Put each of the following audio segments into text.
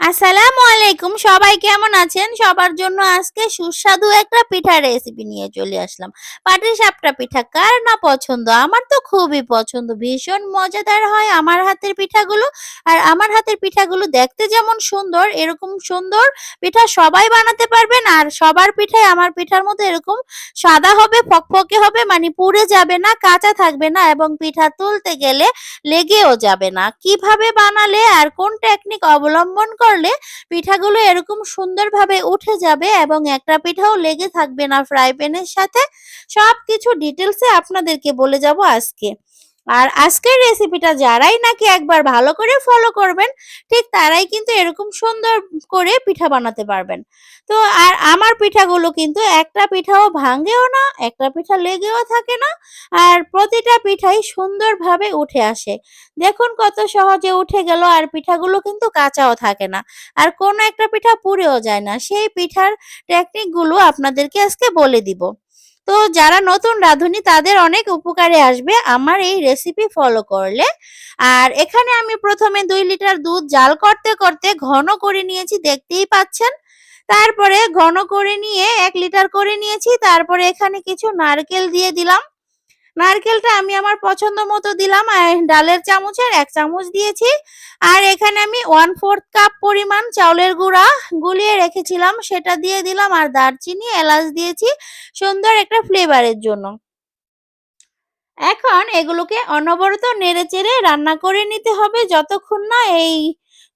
আসসালামু আলাইকুম। সবাই কেমন আছেন? সবার জন্য আজকে সুস্বাদু একটা পিঠার রেসিপি নিয়ে চলে আসলাম। পাটিসাপটা পিঠা কার না পছন্দ? আমার তো খুবই পছন্দ। ভীষণ মজাদার হয় আমার হাতের পিঠাগুলো। আর আমার হাতের পিঠাগুলো দেখতে যেমন সুন্দর, এরকম সুন্দর পিঠা সবাই বানাতে পারবেন। আর সবার পিঠাই আমার পিঠার মতো এরকম সাদা হবে, ফকফকে হবে মানে পুড়ে যাবে না, কাঁচা থাকবে না এবং পিঠা তুলতে গেলে লেগেও যাবে না। কীভাবে বানালে আর কোন টেকনিক অবলম্বন করলে পিঠাগুলো এরকম সুন্দরভাবে উঠে যাবে এবং একটা পিঠাও লেগে থাকবে না ফ্রাই প্যানের সাথে। সব কিছু ডিটেলসে আপনাদেরকে বলে যাব আজকে। আর আজকের রেসিপিটা যারাই নাকি একবার ভালো করে ফলো করবেন, ঠিক তারাই কিন্তু এরকম সুন্দর করে পিঠা বানাতে পারবেন। তো আর আমার পিঠাগুলো কিন্তু একটা পিঠাও ভাঙেও না, একটা পিঠা লেগেও থাকে না, আর প্রতিটা পিঠাই সুন্দরভাবে উঠে আসে। দেখুন কত সহজে উঠে গেল, আর পিঠাগুলো কিন্তু কাঁচাও থাকে না, আর কোনো একটা পিঠা পুড়েও যায় না। সেই পিঠার টেকনিকগুলো আপনাদেরকে আজকে বলে দিব। তো যারা নতুন রাঁধুনি, তাদের অনেক উপকারে আসবে। আমার এই রেসিপি ফলো করলে। আর এখানে আমি প্রথমে দুই লিটার দুধ জাল করতে করতে ঘন করে নিয়েছি, দেখতেই পাচ্ছেন। তারপরে ঘন করে নিয়ে এক লিটার করে নিয়েছি। তারপরে এখানে কিছু নারকেল দিয়ে দিলাম। নারকেলটা আমি আমার পছন্দ মতো দিলাম, আর ডালের চামচের এক চামচ দিয়েছি। আর এখানে আমি ওয়ান ফোর্থ কাপ পরিমাণ চাউলের গুঁড়া গুলিয়ে রেখেছিলাম, সেটা দিয়ে দিলাম, আর দারচিনি, এলাচ দিয়েছি, সুন্দর একটা ফ্লেভারের জন্য। এখন এগুলোকে অনবরত নেড়ে চেড়ে রান্না করে নিতে হবে, যতক্ষণ না এই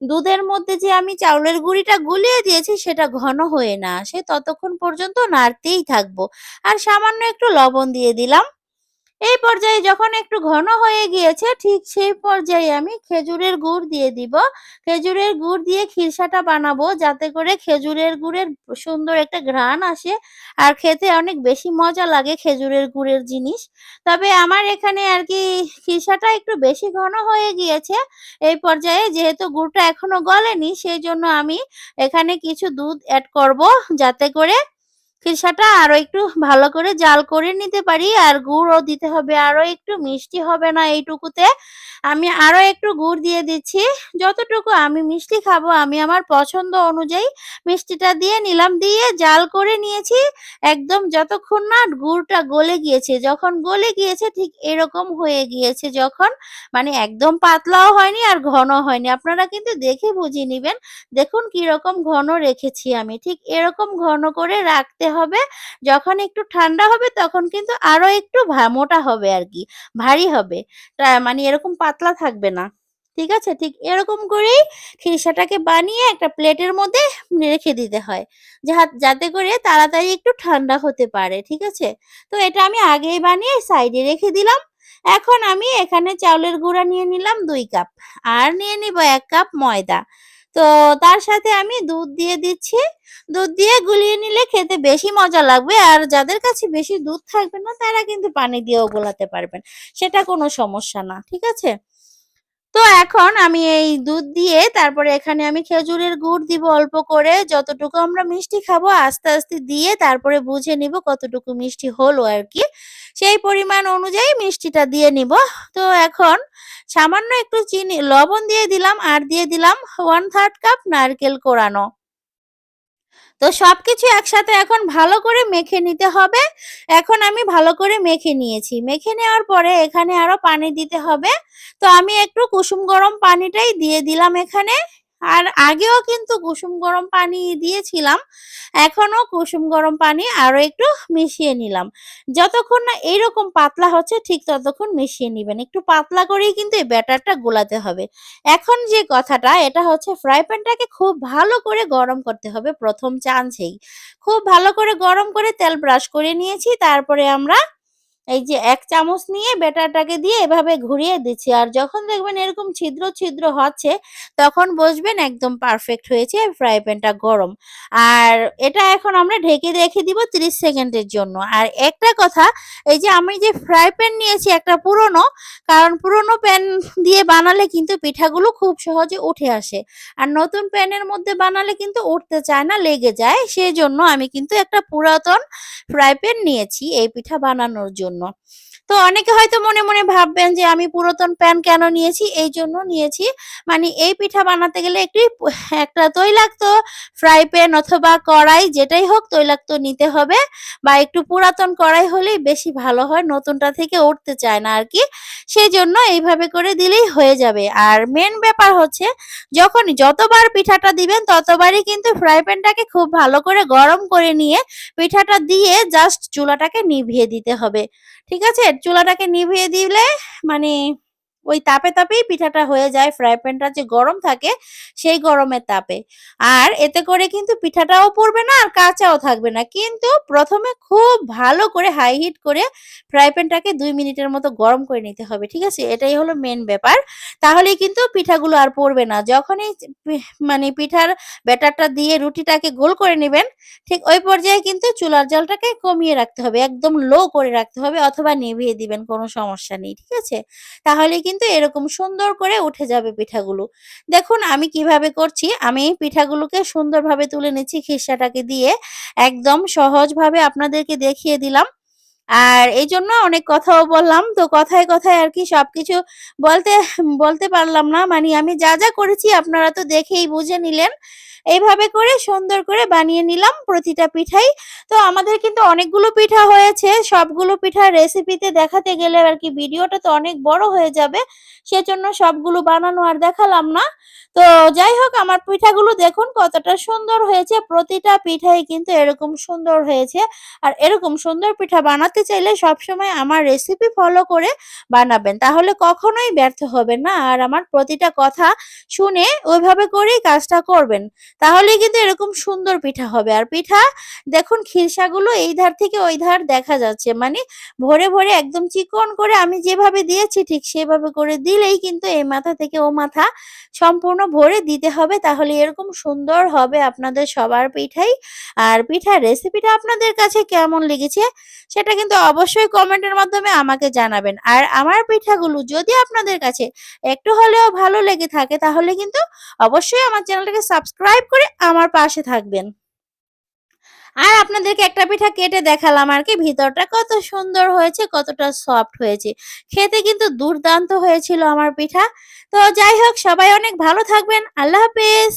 দুধের মধ্যে যে আমি চাউলের গুঁড়িটা গুলিয়ে দিয়েছি, সেটা ঘন হয়ে না আসে, ততক্ষণ পর্যন্ত নাড়তেই থাকব। আর সামান্য একটু লবণ দিয়ে দিলাম। এই পর্যায়ে যখন একটু ঘন হয়ে গিয়েছে, ঠিক সেই পর্যায়ে আমি খেজুরের গুড় দিয়ে দিব। খেজুরের গুড় দিয়ে খিরসাটা বানাবো যাতে করে খেজুরের গুড়ের সুন্দর একটা ঘ্রাণ আসে আর খেতে অনেক বেশি মজা লাগে খেজুরের গুড়ের জিনিস। তবে আমার এখানে আর কি খিরসাটা একটু বেশি ঘন হয়ে গিয়েছে। এই পর্যায়ে যেহেতু গুড়টা এখনও গলেনি, সেই জন্য আমি এখানে কিছু দুধ অ্যাড করব যাতে করে খিরসাটা আরও একটু ভালো করে জাল করে নিতে পারি, আর গুড়ও দিতে হবে, আরও একটু মিষ্টি হবে না এইটুকুতে। আমি আরও একটু গুড় দিয়ে দিচ্ছি, যতটুকু আমি মিষ্টি খাব, আমি আমার পছন্দ অনুযায়ী মিষ্টিটা দিয়ে নিলাম, দিয়ে জাল করে নিয়েছি, একদম যতক্ষণ না গুড়টা গলে গিয়েছে, যখন গলে গিয়েছে ঠিক এরকম হয়ে গিয়েছে যখন মানে একদম পাতলাও হয়নি আর ঘন হয়নি। আপনারা কিন্তু দেখে বুঝিয়ে নিবেন, দেখুন কীরকম ঘন রেখেছি আমি, ঠিক এরকম ঘন করে রাখতে হবে, যখন একটু ঠান্ডা হবে তখন কিন্তু আরও একটু মোটা হবে আর কি ভারী হবে। মানে এরকম পাতলা থাকবে না, ঠিক আছে? ঠিক এরকম করেই খিরসাটাকে বানিয়ে একটা প্লেটের মধ্যে রেখে দিতে হয় যাতে করে তাড়াতাড়ি একটু ঠান্ডা হতে পারে, ঠিক আছে? তো এটা আমি আগেই বানিয়ে সাইডে রেখে দিলাম। এখন আমি এখানে চাউলের গুঁড়া নিয়ে নিলাম দুই কাপ, আর নিয়ে নিব এক কাপ ময়দা। তো তার সাথে আমি দুধ দিয়ে দিচ্ছি। দুধ দিয়ে গুলিয়ে নিলে খেতে বেশি মজা লাগবে আর যাদের কাছে বেশি দুধ থাকবে না, তারা কিন্তু পানি দিয়েও গোলাতে পারবেন। সেটা কোনো সমস্যা না, ঠিক আছে? তো এখন আমি এই দুধ দিয়ে তারপরে এখানে আমি খেজুরের গুড় দিব অল্প করে। যতটুকু আমরা মিষ্টি খাব আস্তে আস্তে দিয়ে তারপরে বুঝে নিব কতটুকু মিষ্টি হলো আর কি। সেই পরিমাণ অনুযায়ী মিষ্টিটা দিয়ে নিব। তো এখন সামান্য একটু চিনি, লবণ দিয়ে দিলাম আর দিয়ে দিলাম ওয়ান থার্ড কাপ নারকেল কোরানো। তো সবকিছু একসাথে এখন ভালো করে মেখে নিতে হবে। এখন আমি ভালো করে মেখে নিয়েছি। মেখে নেওয়ার পরে এখানে আরও পানি দিতে হবে। তো আমি একটু কুসুম গরম পানিটাই দিয়ে দিলাম এখানে। আর আগেও কিন্তু কুসুম গরম পানি দিয়েছিলাম এখনও কুসুম গরম পানি আরও একটু মিশিয়ে নিলাম। যতক্ষণ না এইরকম পাতলা হচ্ছে, ঠিক ততক্ষণ মিশিয়ে নিবেন। একটু পাতলা করেই কিন্তু এই ব্যাটারটা গোলাতে হবে। এখন যে কথাটা, এটা হচ্ছে ফ্রাই প্যানটাকে খুব ভালো করে গরম করতে হবে প্রথম চান্সেই। খুব ভালো করে গরম করে তেল ব্রাশ করে নিয়েছি, তারপরে আমরা এই যে এক চামচ নিয়ে বেটারটাকে দিয়ে এভাবে ঘুরিয়ে দিচ্ছি। আর যখন দেখবেন এরকম ছিদ্র ছিদ্র হচ্ছে, তখন বুঝবেন একদম পারফেক্ট হয়েছে ফ্রাই প্যানটা গরম। আর এটা এখন আমরা ঢেকে রেখে দিব 30 সেকেন্ডের জন্য। আর একটা কথা, এই যে আমি যে ফ্রাই প্যান নিয়েছি একটা পুরনো, কারণ পুরনো প্যান দিয়ে বানালে কিন্তু পিঠাগুলো খুব সহজে উঠে আসে। আর নতুন প্যানের মধ্যে বানালে কিন্তু উঠতে চায় না, লেগে যায়। সেই জন্য আমি কিন্তু একটা পুরাতন ফ্রাই প্যান নিয়েছি এই পিঠা বানানোর জন্য। জন্য। তো অনেকে হয়তো মনে, মনে ভাববেন যে আমি পুরাতন প্যান কেন নিয়েছি? এই জন্য নিয়েছি মানে এই পিঠা বানাতে গেলে একটি একটা তৈলাক্ত ফ্রাই প্যান অথবা কড়াই যেটাই হোক তৈলাক্ত নিতে হবে বা একটু পুরাতন কড়াই হলেই বেশি ভালো হয়। নতুনটা থেকে উঠতে চায় না আর কি সেই জন্য এইভাবে করে দিলেই হয়ে যাবে। আর মেন ব্যাপার হচ্ছে যখন যতবার পিঠাটা দিবেন ততবারই কিন্তু ফ্রাই প্যানটাকে খুব ভালো করে গরম করে নিয়ে পিঠাটা দিয়ে জাস্ট চুলাটাকে নিভিয়ে দিতে হবে। ঠিক আছে? চুলাটাকে নিভিয়ে দিলে মানে ওই তাপে, তাপেই পিঠাটা হয়ে যায়। ফ্রাই প্যানটা যে গরম থাকে সেই গরমের তাপে। আর এতে করে কিন্তু পিঠাটাও পড়বে না আর কাঁচাও থাকবে না। কিন্তু প্রথমে খুব ভালো করে হাই হিট করে ফ্রাই প্যানটাকে দুই মিনিটের মতো গরম করে নিতে হবে। ঠিক আছে? এটাই হলো মেন ব্যাপার। তাহলেই কিন্তু পিঠাগুলো আর পড়বে না। যখনই মানে পিঠার ব্যাটারটা দিয়ে রুটিটাকে গোল করে নেবেন ঠিক ওই পর্যায়ে কিন্তু চুলার জলটাকে কমিয়ে রাখতে হবে। একদম লো করে রাখতে হবে অথবা নিভিয়ে দিবেন কোনো সমস্যা নেই। ঠিক আছে? তাহলে কিন্তু এরকম সুন্দর করে উঠে যাবে পিঠাগুলো। দেখুন আমি কীভাবে করছি, আমি পিঠাগুলোকে সুন্দরভাবে তুলে নিচ্ছি খিরসাটাকে দিয়ে। একদম সহজভাবে আপনাদেরকে দেখিয়ে দিলাম। আর এই জন্য অনেক কথাও বললাম। তো কথায়, কথায় আরকি সবকিছু বলতে বলতে পারলাম না। মানে আমি যা, যা করেছি আপনারা তো দেখেই বুঝে নিলেন। এইভাবে করে সুন্দর করে বানিয়ে নিলাম প্রতিটা পিঠাই। তো আমাদের কিন্তু অনেকগুলো পিঠা হয়েছে। সবগুলো পিঠার রেসিপিতে দেখাতে গেলে আর কি ভিডিওটা তো অনেক বড় হয়ে যাবে। সেজন্য সবগুলো বানানো আর দেখালাম না। তো যাই হোক, আমার পিঠাগুলো দেখুন কতটা সুন্দর হয়েছে। প্রতিটা পিঠাই কিন্তু এরকম সুন্দর হয়েছে। আর এরকম সুন্দর পিঠা বানাতে চাইলে সবসময় আমার রেসিপি ফলো করে বানাবেন। তাহলে কখনোই ব্যর্থ হবেন না। আর আমার প্রতিটা কথা শুনে ওইভাবে করেই কাজটা করবেন। তাহলেই কিন্তু এরকম সুন্দর পিঠা হবে। আর পিঠা দেখুন খিরসাগুলো এই ধার থেকে ওই ধার দেখা যাচ্ছে। মানে ভরে, ভরে একদম চিকন করে আমি যেভাবে দিয়েছি ঠিক সেভাবে করে দিলেই কিন্তু এই মাথা থেকে ও মাথা সম্পূর্ণ ভরে দিতে হবে। তাহলে এরকম সুন্দর হবে আপনাদের সবার পিঠাই। আর পিঠার রেসিপিটা আপনাদের কাছে কেমন লেগেছে সেটা কিন্তু অবশ্যই কমেন্টের মাধ্যমে আমাকে জানাবেন। আর আমার পিঠাগুলো যদি আপনাদের কাছে একটু হলেও ভালো লেগে থাকে তাহলে কিন্তু অবশ্যই আমার চ্যানেলটাকে সাবস্ক্রাইব করে আমার পাশে থাকবেন। আর আপনাদেরকে একটা পিঠা কেটে দেখালাম আর কি ভিতরটা কত সুন্দর হয়েছে, কতটা সফট হয়েছে। খেতে কিন্তু দুর্দান্ত হয়েছিল আমার পিঠা। তো যাই হোক সবাই অনেক ভালো থাকবেন। আল্লাহ হাফেজ।